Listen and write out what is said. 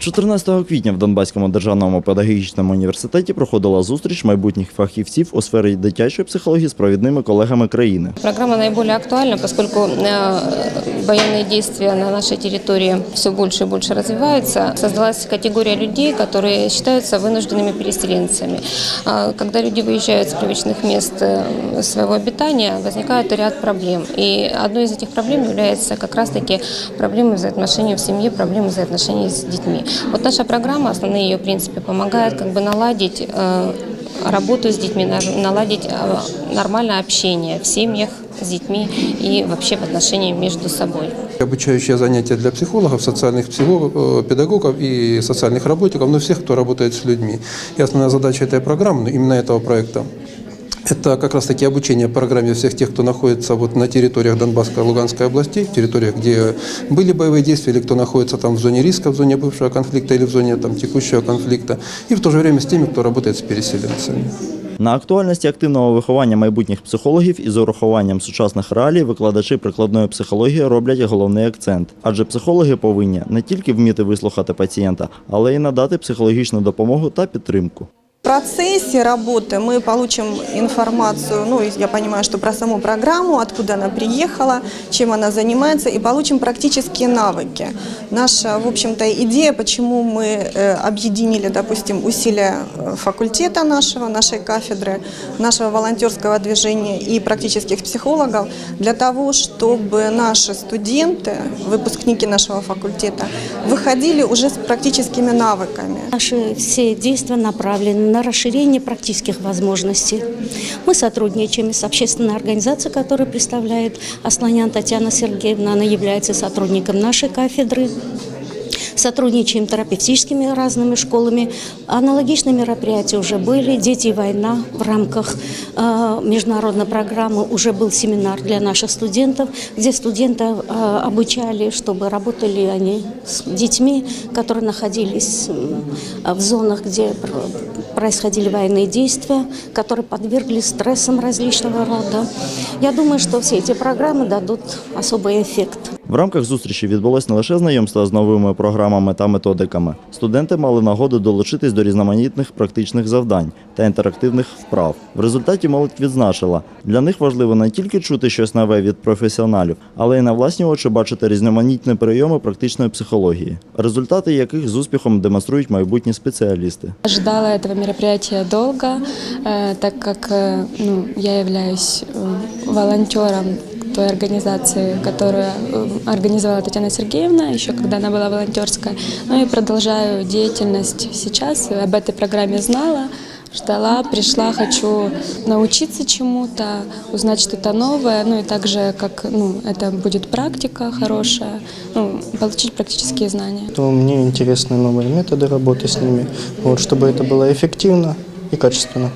14 квітня в Донбаському державному педагогічному університеті проходила зустріч майбутніх фахівців у сфері дитячої психології з провідними колегами країни. Программа наиболее актуальна, поскольку э, военные действия на нашей территории все больше и больше развиваются. Создалась категория людей, которые считаются вынужденными переселенцами. А Когда люди выезжают с привычных мест э, своего обитания, возникает ряд проблем. И одной из этих проблем является как раз-таки проблемы взаимоотношений в семье, проблемы взаимоотношений с детьми. Вот наша программа, основные ее принципы, помогает как бы наладить э, работу с детьми, на- наладить э, нормальное общение в семьях с детьми и вообще в отношении между собой. Обучающие занятия для психологов, социальных психологов, э, педагогов и социальных работников, ну всех, кто работает с людьми. И основная задача этой программы, ну, именно этого проекта, это как раз таки обучение программе всех тех, кто находится вот на территориях Донбасской и Луганской областей, территориях, где были боевые действия, или кто находится там в зоне риска, в зоне бывшего конфликта или в зоне там, текущего конфликта, и в то же время с теми, кто работает с переселенцами. На актуальності активного виховання майбутніх психологів із урахуванням сучасних реалій викладачі прикладної психології роблять головний акцент, адже психологи повинні не тільки вміти вислухати пацієнта, але й надати психологічну допомогу та підтримку. В процессе работы мы получим информацию, ну, я понимаю, что про саму программу, откуда она приехала, чем она занимается, и получим практические навыки. Наша, в общем-то, идея, почему мы э, объединили, допустим, усилия э, факультета нашего, нашей кафедры, нашего волонтерского движения и практических психологов, для того, чтобы наши студенты, выпускники нашего факультета, выходили уже с практическими навыками. Наши все действия направлены на расширение практических возможностей. Мы сотрудничаем с общественной организацией, которую представляет Асланян Татьяна Сергеевна. Она является сотрудником нашей кафедры. Сотрудничаем терапевтическими разными школами. Аналогичные мероприятия уже были. «Дети и война» в рамках э, международной программы уже был семинар для наших студентов, где студентов э, обучали, чтобы работали они с детьми, которые находились м, в зонах, где пр- происходили военные действия, которые подверглись стрессам различного рода. Я думаю, что все эти программы дадут особый эффект. В рамках зустрічі відбулось не лише знайомство з новими програмами та методиками. Студенти мали нагоду долучитись до різноманітних практичних завдань та інтерактивних вправ. В результаті молодь відзначила, для них важливо не тільки чути щось нове від професіоналів, але й на власні очі бачити різноманітні прийоми практичної психології, результати яких з успіхом демонструють майбутні спеціалісти. Ожидала этого мероприятия долго, э, так как э, ну, я являюсь э, волонтером той организации, которую э, организовала Татьяна Сергеевна, еще когда она была волонтерская. Ну и продолжаю деятельность сейчас. Об этой программе знала, ждала, пришла, хочу научиться чему-то, узнать что-то новое, ну и также, как ну, это будет практика хорошая, ну, получить практические знания. то мне интересны новые методы работы с ними, вот, чтобы это было эффективно и качественно.